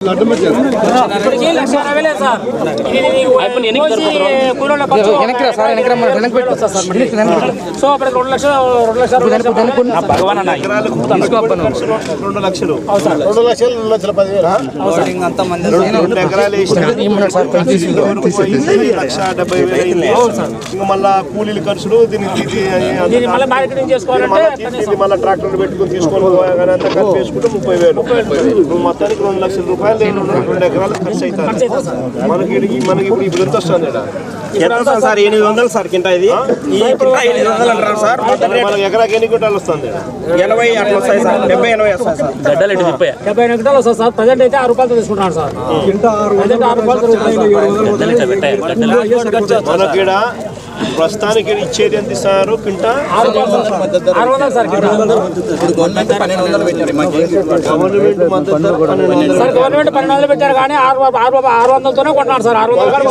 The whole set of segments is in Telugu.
సో రెండు లక్షలు రెండు లక్షలు రెండు లక్షలు రెండు లక్షలు రెండు లక్షల పదివేలు లక్ష డెబ్బై వేలు ఇంకా మళ్ళా కూలీల ఖర్చులు దీనికి మళ్ళీ ట్రాక్టర్ పెట్టుకుని తీసుకొని అంతా ముప్పై వేలు మొత్తానికి రెండు లక్షల రూపాయలు రెండు రెండు ఎకరాలు ఖర్చు అవుతుంది మనకి మనకి ఇప్పుడు ఇప్పుడు ఎంత వస్తుంది ఈడ? ఎంత వస్తుంది సార్? ఎనిమిది వందలు సార్ కింట ఇది. కింట ఎనిమిది వందలు అంటారు సార్. మనకి ఎకరాకి ఎన్ని క్వింటాలు వస్తుంది? ఎనభై అట్లా వస్తాయి సార్. డెబ్బై ఎనభై వస్తాయి సార్. గడ్డలు తిప్పాయి? డెబ్బై ఎనిమిది గంటలు వస్తుంది సార్. ప్రజెంట్ అయితే ఆరు రూపాయలతో తీసుకుంటున్నాను సార్. ప్రజెంట్ ఆరు రూపాయలు గడ్డలు మనకి ప్రస్తుతానికి ఇచ్చేది ఎంత ఇస్తారు? రూపాయలు సార్. Sir kilo. గవర్నమెంట్ మద్దతు గవర్నమెంట్ పన్నెండు వందలు పెట్టారు కానీ ఆరు ఆరు ఆరు వందలతోనే కొంటున్నారు సార్. ఆరు వందలు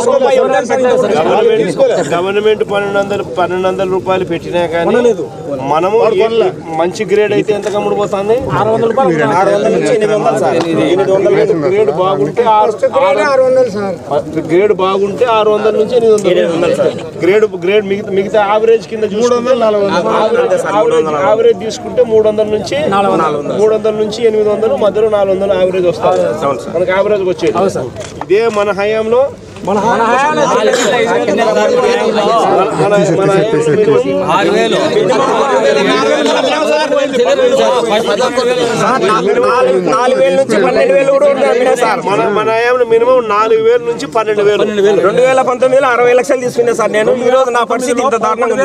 గవర్నమెంట్ పన్నెండు వందలు పన్నెండు వందల రూపాయలు పెట్టినా కానీ మనము మంచి గ్రేడ్ అయితే ఎంత వందల రూపాయలు ఆరు వందల గ్రేడ్ బాగుంటే గ్రేడ్ బాగుంటే ఆరు వందల నుంచి ఎనిమిది వందలు. సార్. గ్రేడ్ గ్రేడ్ మిగతా మిగతా యావరేజ్ కింద యావరేజ్ యావరేజ్ తీసుకుంటే మూడు వందల నుంచి మూడు వందల నుంచి ఎనిమిది వందలు మధ్యలో నాలుగు వందలు యావరేజ్ వస్తుంది మనకి యావరేజ్ వచ్చేది ఇదే మన హయాంలో మన హయాంలో నాలుగు వేల నుంచి పన్నెండు వేలు కూడా ఉన్నాయి సార్ మన మన హయాంలో మినిమం నాలుగు వేల నుంచి పన్నెండు వేలు రెండు వేల పంతొమ్మిదిలో అరవై లక్షలు తీసుకున్నా సార్ నేను ఈ రోజు నా పరిస్థితి ఇంత దారుణంగా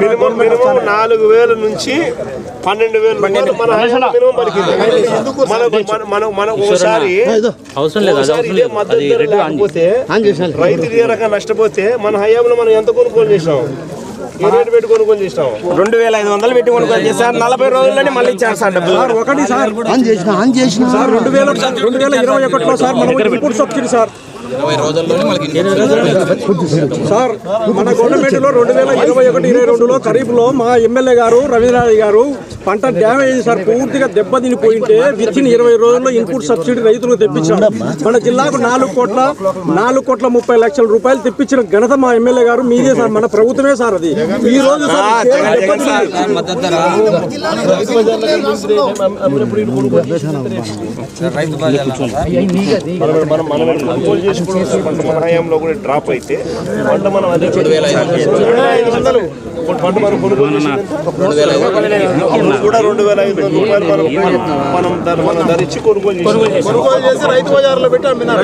మినిమం మినిమం నాలుగు వేల నుంచి పన్నెండు వేలు మన ఒకసారి అవసరం లేదు రైతు ఇదే రకంగా నష్టపోతే మన హయాంలో మనం ఎంత కొనుగోలు చేసినాం? ఏ రేటు పెట్టి కొనుగోలు చేసినాం. రెండు వేల ఐదు వందలు పెట్టి కొనుగోలు చేశారు నలభై రోజుల్లోనే మళ్ళీ ఇచ్చారు సార్ డబ్బులు. ఒకటి సార్. సార్ రెండు వేల రెండు వేల ఇరవై ఒకటిలో సార్ మనం ఇన్పుట్ సబ్సిడీ సార్. సార్. మన గవర్నమెంట్లో రెండు వేల ఇరవై ఒకటి ఇరవై రెండులో ఖరీఫ్లో మా ఎమ్మెల్యే గారు రవీంద్రనాథ్ గారు పంట డ్యామేజ్ సార్ పూర్తిగా దెబ్బతినిపోయింటే విత్ ఇన్ ఇరవై రోజుల్లో ఇన్పుట్ సబ్సిడీ రైతులకు తెప్పించారు మన జిల్లాకు నాలుగు కోట్ల నాలుగు కోట్ల ముప్పై లక్షల రూపాయలు తెప్పించిన ఘనత మా ఎమ్మెల్యే గారు మీదే సార్ మన ప్రభుత్వమే సార్ అది ఈ రోజు డ్రాప్ అయితే పంట మనం అదే కూడా రెండు వేల ఐదు వందల రూపాయలు మనం మనం ధర మనం ధరించి కొనుగోలు చేసి కొనుగోలు చేసి రైతు బజార్లో పెట్టి అమ్మినాం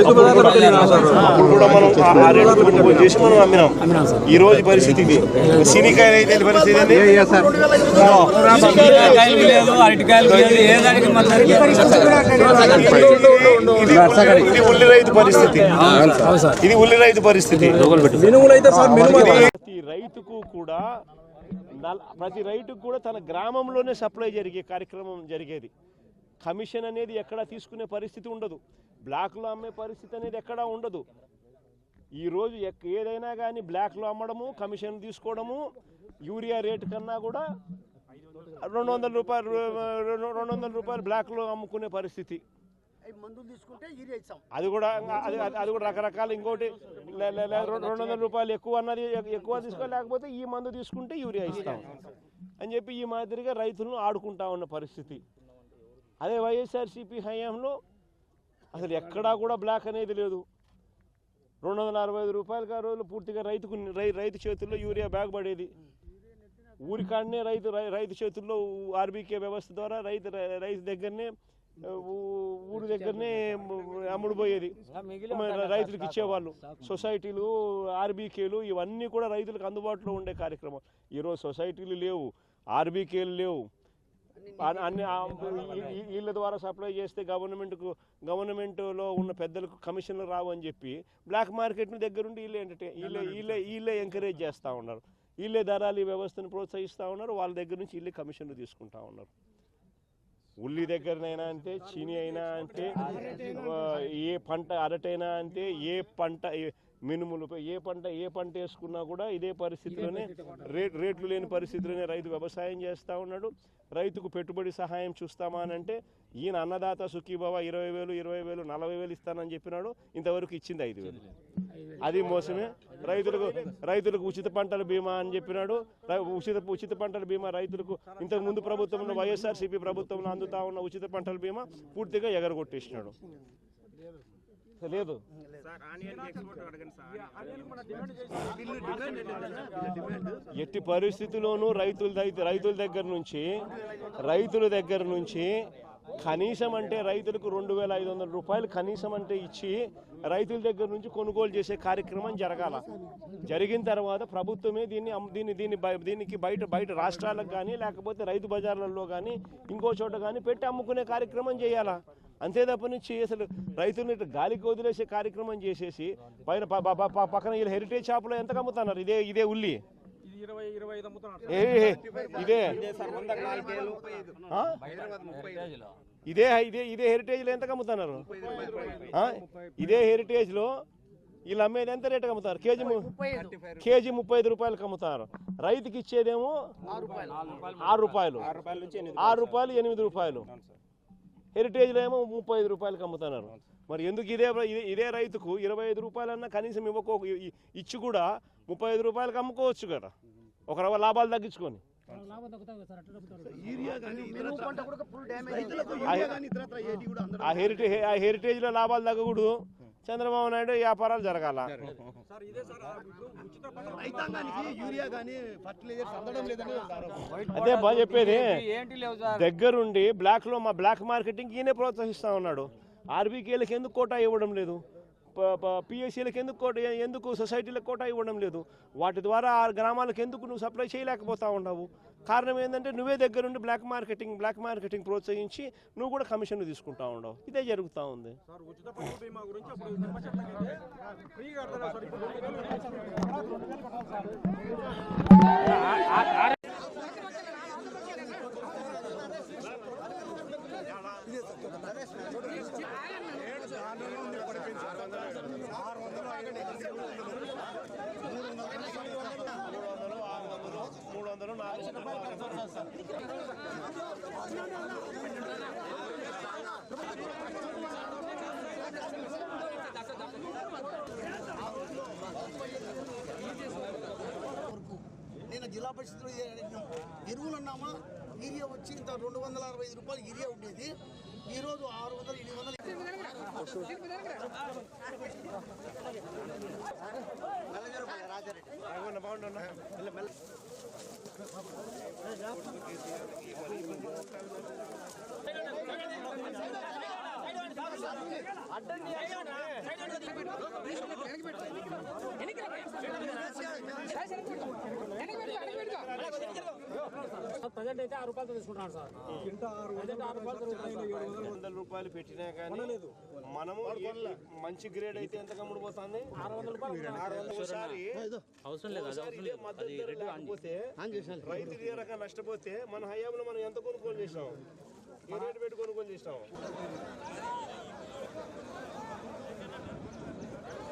అప్పుడు కూడా మనం ఆ- ఆ రేటు కొనుగోలు చేసి మనం అమ్మినాం ఈ రోజు పరిస్థితి. ఇది సినికాయలు అయితే పరిస్థితి ఏంది? ఇది ఉల్లి- ఇది ఉల్లి రైతు పరిస్థితి ఇది ఉల్లి రైతు పరిస్థితి రైతుకు కూడా ప్రతి రైతుకు కూడా తన గ్రామంలోనే సప్లై జరిగే కార్యక్రమం జరిగేది. కమిషన్ అనేది ఎక్కడా తీసుకునే పరిస్థితి ఉండదు. బ్లాక్లో అమ్మే పరిస్థితి అనేది ఎక్కడా ఉండదు. ఈరోజు ఎక్ ఏదైనా కానీ బ్లాక్లో అమ్మడము కమిషన్ తీసుకోవడము యూరియా రేటు కన్నా కూడా రెండు వందల రూపాయలు రెండు రెండు వందల రూపాయలు బ్లాక్లో అమ్ముకునే పరిస్థితి. అది కూడా అది అది- కూడా రకరకాల ఇంకోటి రెండు వందల రూపాయలు ఎక్కువ అన్నది ఎక్కువ తీసుకోలేకపోతే ఈ మందు తీసుకుంటే యూరియా ఇస్తాం. అని చెప్పి ఈ మాదిరిగా రైతులను ఆడుకుంటా ఉన్న పరిస్థితి. అదే వైఎస్ఆర్సీపీ హయాంలో అసలు ఎక్కడా కూడా బ్లాక్ అనేది లేదు. రెండు వందల అరవై ఐదు రూపాయలకి ఆ రోజులు పూర్తిగా రైతుకు రైతు చేతుల్లో యూరియా బ్యాగ్ పడేది. ఊరికాడనే రైతు రై- రైతు చేతుల్లో ఆర్బీకే వ్యవస్థ ద్వారా రైతు రై- రైతు దగ్గరనే ఊరి దగ్గరనే అమ్ముడు పోయేది మన రైతులకు ఇచ్చేవాళ్ళు. సొసైటీలు ఆర్బీకేలు ఇవన్నీ కూడా రైతులకు అందుబాటులో ఉండే కార్యక్రమం. ఈరోజు సొసైటీలు లేవు ఆర్బీకేలు లేవు. అన్ని- వీళ్ళ ద్వారా సప్లై చేస్తే గవర్నమెంట్కు గవర్నమెంట్లో ఉన్న పెద్దలకు కమిషన్లు రావు అని చెప్పి బ్లాక్ మార్కెట్ను దగ్గరుండి వీళ్ళే ఎంటర్టైన్ వీళ్ళే వీళ్ళే వీళ్ళే ఎంకరేజ్ చేస్తూ ఉన్నారు. వీళ్ళే ధరలు ఈ వ్యవస్థను ప్రోత్సహిస్తూ ఉన్నారు. వాళ్ళ దగ్గర నుంచి వీళ్ళే కమిషన్లు తీసుకుంటా ఉన్నారు. ఉల్లి దగ్గరనైనా అంతే చీని అయినా అంతే ఆ, ఏ పంట అరటైనా అంతే ఏ పంట మినుములు ఏ పంట ఏ పంట వేసుకున్నా కూడా ఇదే పరిస్థితిలోనే రేట్ రేట్లు లేని పరిస్థితిలోనే రైతు వ్యవసాయం చేస్తూ ఉన్నాడు. రైతుకు పెట్టుబడి సహాయం చూస్తామా అని అంటే ఈయన అన్నదాత సుఖీభవ ఇరవై వేలు ఇరవై వేలు నలభై వేలు ఇస్తానని చెప్పినాడు. ఇంతవరకు ఇచ్చింది ఐదు వేలు. అది మోసమే. రైతులకు రైతులకు ఉచిత పంటల బీమా అని చెప్పినాడు. రై- ఉచిత ఉచిత పంటల బీమా రైతులకు ఇంతకు ముందు ప్రభుత్వంలో వైఎస్ఆర్సీపీ ప్రభుత్వంలో అందుతా ఉన్న ఉచిత పంటల బీమా పూర్తిగా ఎగరగొట్టేసినాడు. లేదు సార్ ఆనియన్ ఎక్స్పోర్ట్ అడగండి సార్. ఎట్టి పరిస్థితుల్లోనూ రైతుల రైతుల దగ్గర నుంచి రైతుల దగ్గర నుంచి కనీసం అంటే రైతులకు రెండు వేల ఐదు వందల రూపాయలు కనీసం అంటే ఇచ్చి రైతుల దగ్గర నుంచి కొనుగోలు చేసే కార్యక్రమం జరగాల. జరిగిన తర్వాత ప్రభుత్వమే దీన్ని దీన్ని దీన్ని దీనికి బయట బయట రాష్ట్రాలకు కానీ లేకపోతే రైతు బజార్లలో కానీ ఇంకో చోట కానీ పెట్టి అమ్ముకునే కార్యక్రమం చేయాలా. అంతే తప్ప నుంచి అసలు రైతుల్ని ఇట్లా గాలికి వదిలేసే కార్యక్రమం చేసేసి పైన పక్కన వీళ్ళు హెరిటేజ్ షాపులో ఎంత అమ్ముతున్నారు ఇదే ఇదే ఉల్లి. ఇది ఇదే? ఇదే ఇదే ఇదే హెరిటేజ్లో ఎంత అమ్ముతున్నారు? ఇదే హెరిటేజ్లో వీళ్ళు అమ్మేది ఎంత రేటుకి అమ్ముతారు కేజీ కేజీ ముప్పై ఐదు రూపాయలకి అమ్ముతారు రైతుకి ఇచ్చేదేమో ఆరు రూపాయలు. ఆరు రూపాయలు. ఎనిమిది రూపాయలు హెరిటేజ్లో ఏమో ముప్పై ఐదు రూపాయలకి అమ్ముతున్నారు. మరి ఎందుకు ఇదే ఇదే- రైతుకు ఇరవై ఐదు రూపాయలన్నా కనీసం ఇవ్వకో ఇచ్చి కూడా ముప్పై ఐదు రూపాయలకి అమ్ముకోవచ్చు కదా. ఒక రవ్వ లాభాలు తగ్గించుకొని. ఆ హెరిటేజ్ ఆ హెరిటేజ్లో లాభాలు తగ్గకూడదు. చంద్రబాబు నాయుడు వ్యాపారాలు జరగాల. అదే బాగా చెప్పేది. దగ్గరుండి బ్లాక్లో మా బ్లాక్ మార్కెటింగ్ ఈయనే ప్రోత్సహిస్తా ఉన్నాడు. ఆర్బీకేలకు ఎందుకు కోటా ఇవ్వడం లేదు? పిఎస్సీలకు ఎందుకు కోట ఎందుకు సొసైటీలకు కోటా ఇవ్వడం లేదు? వాటి ద్వారా ఆ గ్రామాలకు ఎందుకు నువ్వు సప్లై చేయలేకపోతా ఉన్నావు? కారణం ఏంటంటే నువ్వే దగ్గరుండి బ్లాక్ మార్కెటింగ్ బ్లాక్ మార్కెటింగ్ ప్రోత్సహించి నువ్వు కూడా కమిషన్ తీసుకుంటా ఉండవు. ఇదే జరుగుతూ ఉంది. సార్ ఉచిత పంటల బీమా గురించి అప్పుడు నిమ్మ చెట్లకైతే ఫ్రీగా కడతారా సార్ ఇప్పుడు రెండు వేలు మూడు వందలు వరకు నేను జిల్లా పరిషత్లో ఎరువులు అన్నామా యూరియా వచ్చి ఇంత రెండు వందల అరవై ఐదు రూపాయలు యూరియా ఉండేది. ఈ రోజు ఆరు వందలు ఎనిమిది వందలు அட்டன் ప్రజెంట్ అయితే ఆరు రూపాయలతో తీసుకుంటున్నాడు సార్. ప్రజెంట్ ఆరు రూపాయలు వందల రూపాయలు. పెట్టినా కానీ మనము మంచి గ్రేడ్ అయితే ఎంత ఆరు వందల రూపాయలు ఆరు వందల ఒకసారి అవసరం లేదు రైతు ఇదే రకంగా నష్టపోతే మన హయాంలో మనం ఎంత కొనుగోలు చేసినాం? ఏ రేటు పెట్టి కొనుగోలు చేసినాం?